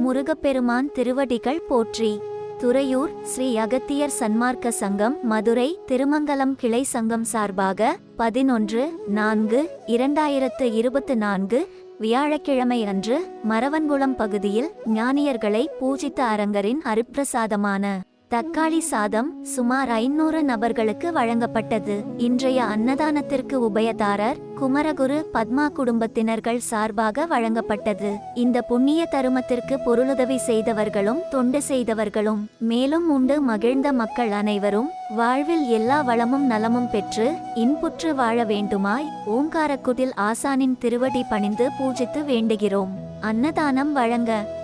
முருகப்பெருமான் திருவடிகள் போற்றி. துறையூர் ஸ்ரீ அகத்தியர் சன்மார்க்க சங்கம் மதுரை திருமங்கலம் கிளை சங்கம் சார்பாக பதினொன்று நான்கு இரண்டாயிரத்து இருபத்து நான்கு வியாழக்கிழமை அன்று மரவன்குளம் பகுதியில் ஞானியர்களை பூஜித்த அரங்கரின் அருப்பிரசாதமான தக்காளி சாதம் சுமார் ஐநூறு நபர்களுக்கு வழங்கப்பட்டது. இன்றைய அன்னதானத்திற்கு உபயதாரர் குமரகுரு பத்மா குடும்பத்தினர்கள் சார்பாக வழங்கப்பட்டது. இந்த புண்ணிய தருமத்திற்கு பொருளுதவி செய்தவர்களும் தொண்டு செய்தவர்களும் மேலும் உண்டு மகிழ்ந்த மக்கள் அனைவரும் வாழ்வில் எல்லா வளமும் நலமும் பெற்று இன்புற்று வாழ வேண்டுமாய் ஓங்காரக்குடில் ஆசானின் திருவடி பணிந்து பூஜித்து வேண்டுகிறோம். அன்னதானம் வழங்க